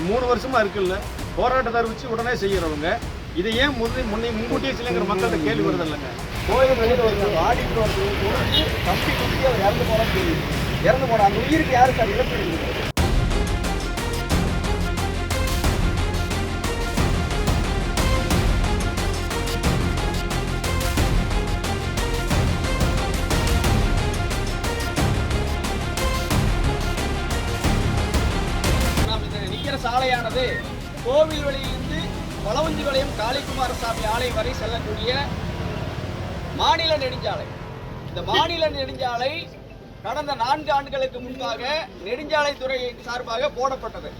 இது மூணு வருஷமா இருக்குல்ல. போராட்டத்தை அறிவிச்சு உடனே செய்யறவங்க. இதை ஏன் முன்னே முன்னே முன்கூட்டியே செய்யலைங்கிற மக்கள்கிட்ட கேள்வி வருது இல்லைங்க? கோயில் வெளியில் ஆடிட்டு ஒருத்தர் துணிஞ்சு கம்பி குத்தி அவர் இறந்து போனான்னு தெரியுது. இறந்து போன அந்த உயிருக்கு யாரு சார் இழப்பு சாலையானது கோவில் வழியிலிருந்து வளவஞ்சிபாளையம் காளிக்குமாரசாமி ஆலயம் வரை செல்லக்கூடிய மாநில நெடுஞ்சாலை. இந்த மாநில நெடுஞ்சாலை கடந்த நான்கு ஆண்டுகளுக்கு முன்பாக நெடுஞ்சாலைத்துறை சார்பாக போடப்பட்டது.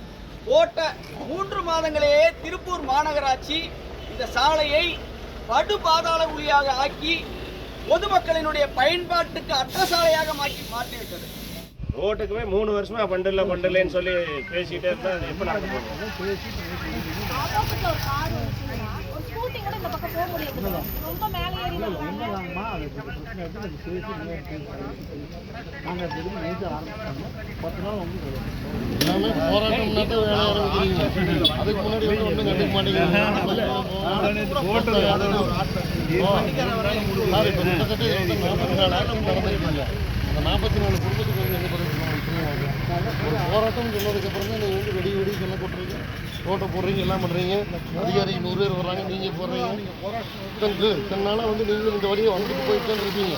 போட்ட மூன்று மாதங்களேயே திருப்பூர் மாநகராட்சி இந்த சாலையை படு பாதாள குழியாக ஆக்கி பொதுமக்களினுடைய பயன்பாட்டுக்கு அற்ற சாலையாக மாற்றி மாற்றிவிட்டது. ரோட்டுக்குமே மூணு வருஷமா பண்டில்ல பண்டில்லைன்னு சொல்லி பேசிக்கிட்டே இருந்தா அது எப்போ நடக்க அதுக்கு முன்னாடி ஒன்றும் கண்டுக்க மாட்டேங்கிறீங்க அந்த நாற்பத்தி நாலு குடும்பத்துக்கு வந்து எந்த பதில் ஒரு போராட்டம் சொன்னதுக்கப்புறம் தான் நீங்கள் வந்து வெடி வெடி சொல்ல போட்டுறீங்க ஓட்டை போடுறீங்க எல்லாம் பண்ணுறீங்க அதிகாரிகள் நூறு பேர் வர்றாங்க நீங்கள் போடுறீங்க. இத்தனை தன்னால் வந்து நீங்கள் இந்த வழியை வந்துட்டு போயிட்டு தான் இருக்கீங்க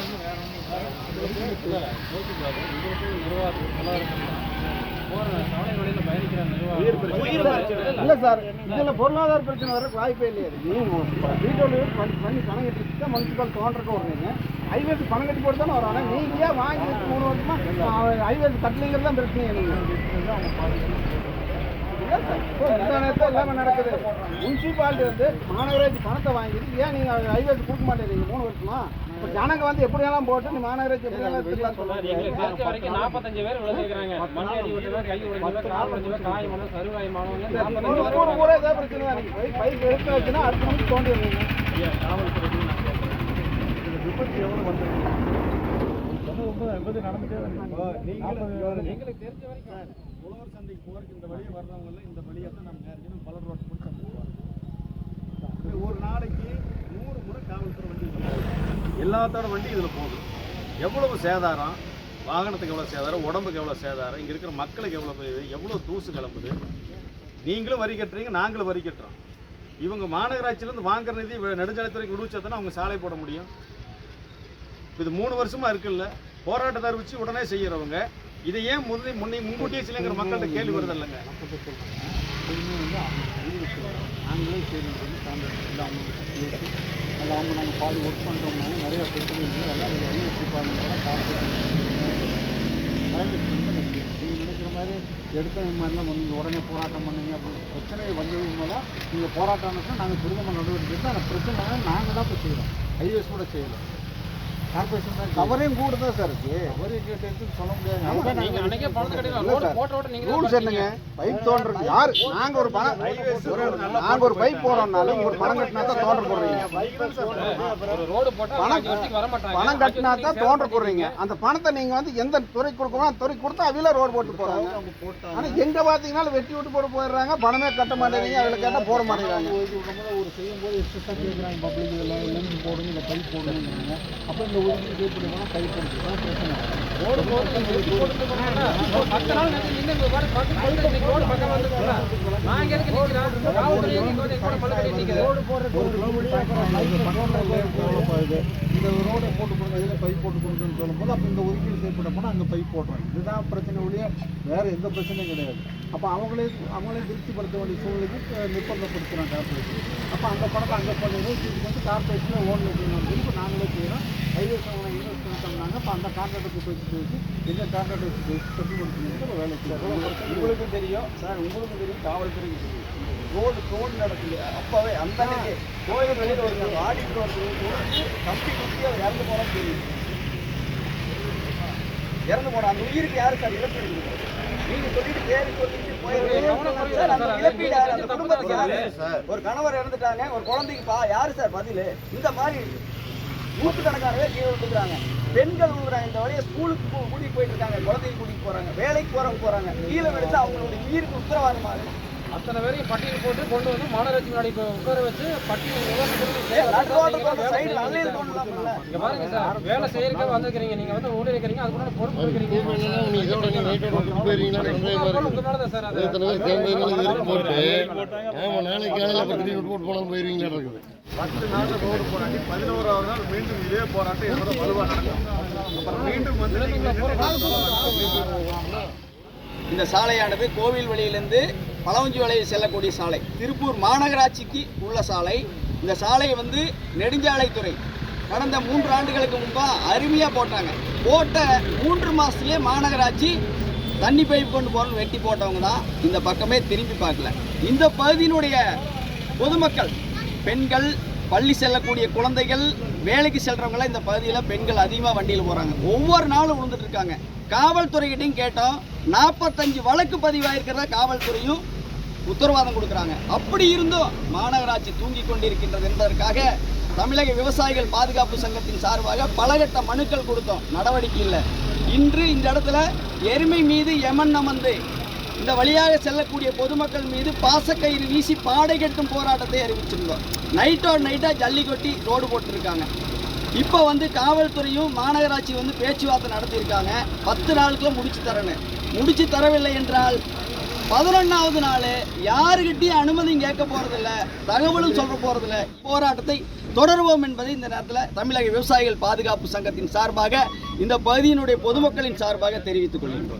இல்லை சார் இதில் பொருளாதார பிரச்சனை வர வாய்ப்பே இல்லையா. நீங்கள் வீட்டோட பண்ணி பண்ணி பணம் கட்டி தான் முனிசிபல் தோன்றக்க வருவீங்க ஹைவேஸ் பணம் கட்டி போட்டு தானே வராங்க நீங்க வாங்கி மூணு வருஷமாக ஹைவேஸ் கட்டலைங்கிறது தான் பிரச்சனை எனக்கு நேரத்தில் எல்லாமே நடக்குது. முனிசிபாலிட்டி வந்து மாநகராட்சி பணத்தை வாங்கிட்டு ஏன் நீங்கள் ஹைவேஸ் கொடுக்க மாட்டேங்கிறீங்க? மூணு வருஷமா? இப்போ ஜனங்க வந்து எப்படி போட்டு நீ மாநகராட்சி எப்படி வேணாம் எடுத்துக்கலாம் வரைக்கும் நாற்பத்தஞ்சு பேர் ஒரு ஏதாவது பிரச்சனை தான் போய் எடுத்து வச்சுன்னா அடுத்த மணிக்கு விபத்து எவ்வளோ வந்துருக்கு? எங்களுக்கு தெரிஞ்ச வரைக்கும். உழவர் சந்தைக்கு போகிறதுக்கு இந்த வழியை வர்றவங்க இந்த வழியை தான் நம்ம நேரம் பலர் ரோட் போவாங்க. ஒரு நாளைக்கு நூறு முறை காவல்துறை வண்டி எல்லாத்தோட வண்டி இதில் போகுது. எவ்வளவு சேதாரம்? வாகனத்துக்கு எவ்வளோ சேதாரம்? உடம்புக்கு எவ்வளோ சேதாரம்? இங்கே இருக்கிற மக்களுக்கு எவ்வளோ எவ்வளோ தூசு கிளம்புது? நீங்களும் வரி கட்டுறீங்க நாங்களும் வரி கட்டுறோம். இவங்க மாநகராட்சியிலேருந்து வாங்குற நிதி நெடுஞ்சாலைத்துறைக்கு விடுவிச்சா அவங்க சாலை போட முடியும். இது மூணு வருஷமாக இருக்குல்ல. போராட்டத்தை அறிவிச்சு உடனே செய்கிறவங்க இதை ஏன் முன்னே முன்னே முன்கூட்டியே செய்யலைங்கிற மக்கள்கிட்ட கேள்வி வருது இல்லைங்க நாங்களே சரி அதில் அவங்க நாங்கள் பாதி ஒர்க் பண்ணுறோம்னால நிறைய பிரச்சனை இருக்குது அதெல்லாம் நீங்கள் நினைக்கிற மாதிரி எடுத்த மாதிரிலாம் நீங்கள் உடனே போராட்டம் பண்ணுங்க. அப்படின்னு பிரச்சனை வந்தது மூலம் நீங்கள் போராட்டம்னா நாங்கள் திரும்ப நடவடிக்கை எடுத்து அந்த பிரச்சனை நாங்கள் தான் இப்போ செய்கிறோம் ஹைவேஸ் கூட செய்யலை. கார்பரேஷன் கவரையும் கூட தான் சார் இருக்கு கவரையும் சொல்ல முடியாது ரூல்ஸ் என்னங்க பைப் தோன்றது யார் நாங்க ஒரு பணம் ஒரு- நாங்க ஒரு பைப் போடுறோம்னாலும் ஒரு பணம் கட்டினா தான் தோன்ற போடுறீங்க பணம் பணம் கட்டினா தான் தோன்ற போடுறீங்க அந்த பணத்தை நீங்க வந்து எந்த துறை கொடுக்கணும் அந்த துறை கொடுத்தா அவில ரோடு போட்டு போறாங்க ஆனா எங்க பாத்தீங்கன்னா வெட்டி விட்டு போட்டு போயிடுறாங்க பணமே கட்ட மாட்டேங்கிறீங்க அதுல கேட்டா போட மாட்டேங்கிறாங்க ஒரு கேட்குறாங்க பப்ளிக் லென்ஸ் போடுங்க இல்லை பைப் போடுங்கிறாங்க அப்போ இந்த ஒதுக்கி கேட்கணும்னா பைப் போடுறது பிரச்சனை ரோடு ஒரு பத்து நாள் போடுறது இந்த ரோடை போட்டு கொடுங்க இதில் பைப் போட்டு கொடுங்கன்னு சொல்லும்போது அப்போ இந்த ஒதுக்கீடு செய்யப்பட்ட போனால் அங்கே பைப் போடுறோம் இதுதான் பிரச்சனை ஒழிய வேறு எந்த பிரச்சனையும் கிடையாது. அப்போ அவங்களே அவங்களே திருப்திப்படுத்த வேண்டிய சூழ்நிலைக்கு அஹ், நிர்பந்தப்படுத்துகிறோம் கார்பரேஷன் அப்போ அந்த பணத்தை அங்கே பண்ணுவோம் இதுக்கு வந்து கார்பரேஷனில் ஓன் அப்படின்னு இப்போ நாங்களே செய்கிறோம் ஹைவேஸ் அவங்க இன்வெஸ்ட் பண்ணிட்டாங்க அப்போ அந்த கான்ட்ராக்டுக்கு போயிட்டு பேசி எந்த கான்ட்ராக்ட் வச்சு பேசி செட்டில்மெண்ட் வேலை செய்யறோம் உங்களுக்கும் தெரியும். சார் உங்களுக்கும் தெரியும். காவல்துறைக்கு தெரியும். ரோடு ரோடு நடக்குது. அப்பவே அந்த கோயில் வெளியில் ஒரு ஆடிட்டு கம்பி இறந்து போனான்னு தெரியும் இறந்து போன அந்த உயிருக்கு யாரு சார் இழப்பு இருக்குது நீங்க சொல்லிட்டு பேரு சொல்லிட்டு போயிருக்கீங்க அந்த இழப்பீடு யாரு? அந்த குடும்பத்துக்கு யாரு? ஒரு கணவர் இறந்துட்டாங்க ஒரு குழந்தைக்கு பா யாரு சார் பதில்? இந்த மாதிரி நூற்றுக்கணக்கானவே கீழே விழுந்துக்கிறாங்க பெண்கள் விழுறாங்க இந்த வழியை ஸ்கூலுக்கு கூ- கூட்டிட்டு போயிட்டு இருக்காங்க குழந்தைங்க கூட்டிட்டு போறாங்க வேலைக்கு போறவங்க போறாங்க. கீழே விழுந்து அவங்களுடைய உயிருக்கு உத்தரவாதமாக அத்தனை பேரையும் பட்டியல் போட்டு கொண்டு வந்து மாநகராட்சி முன்னாடி இப்ப உட்கார வச்சு பட்டியல் இங்க பாருங்க சார் வேலை செய்யறதுக்காக வந்திருக்கிறீங்க. நீங்க வந்து ஊழல் இருக்கிறீங்க அதுக்குள்ள பொறுப்பு இருக்கிறீங்க இதோட சார் பத்து நாள் ரோடு போராட்டி பதினோராவது நாள் மீண்டும் இதே போராட்டம் என்னோட வலுவாக நடக்கும். அப்புறம் மீண்டும் வந்து இந்த சாலையானது கோவில் வழியிலிருந்து பழவஞ்சி வலையில் செல்லக்கூடிய சாலை. திருப்பூர் மாநகராட்சிக்கு உள்ள சாலை. இந்த சாலையை வந்து நெடுஞ்சாலைத்துறை. கடந்த மூன்று ஆண்டுகளுக்கு முன்பாக அருமையாக போட்டாங்க. போட்ட மூன்று மாதத்துலேயே மாநகராட்சி தண்ணி பைப் கொண்டு போகணும்னு வெட்டி போட்டவங்க தான் இந்த பக்கமே திரும்பி பார்க்கல. இந்த பகுதியினுடைய பொதுமக்கள் பெண்கள் பள்ளி செல்லக்கூடிய குழந்தைகள் வேலைக்கு செல்கிறவங்களாம் இந்த பகுதியில் பெண்கள் அதிகமாக வண்டியில் போகிறாங்க ஒவ்வொரு நாளும் விழுந்துட்டு இருக்காங்க. காவல்துறைகிட்டையும் கேட்டோம். நாற்பத்தஞ்சு வழக்கு பதிவாயிருக்கிறதா காவல்துறையும் உத்தரவாதம் கொடுக்குறாங்க. அப்படி இருந்தும் மாநகராட்சி தூங்கி கொண்டிருக்கின்றது என்பதற்காக தமிழக விவசாயிகள் பாதுகாப்பு சங்கத்தின் சார்பாக பலகட்ட மனுக்கள் கொடுத்தோம். நடவடிக்கை இல்லை. இன்று இந்த இடத்துல எருமை மீது எமன் அமர்ந்து இந்த வழியாக செல்லக்கூடிய பொதுமக்கள் மீது பாசக்கயிறு வீசி பாடை கட்டும் போராட்டத்தை அறிவிச்சிருந்தோம். நைட்டோட நைட்டாக ஜல்லிக்கொட்டி ரோடு போட்டிருக்காங்க. இப்போ வந்து காவல்துறையும் மாநகராட்சி வந்து பேச்சுவார்த்தை நடத்தியிருக்காங்க. பத்து நாளுக்குள்ள முடிச்சு தரணும் முடிச்சு தரவில்லை என்றால் பதினொன்றாவது நாள் யாருக்கிட்டையும் அனுமதியும் கேட்க போகிறதில்ல தகவலும் சொல்ல போகிறதில்ல போராட்டத்தை தொடருவோம் என்பதை இந்த நேரத்தில் தமிழக விவசாயிகள் பாதுகாப்பு சங்கத்தின் சார்பாக இந்த பகுதியினுடைய பொதுமக்களின் சார்பாக தெரிவித்துக் கொள்கின்றோம்.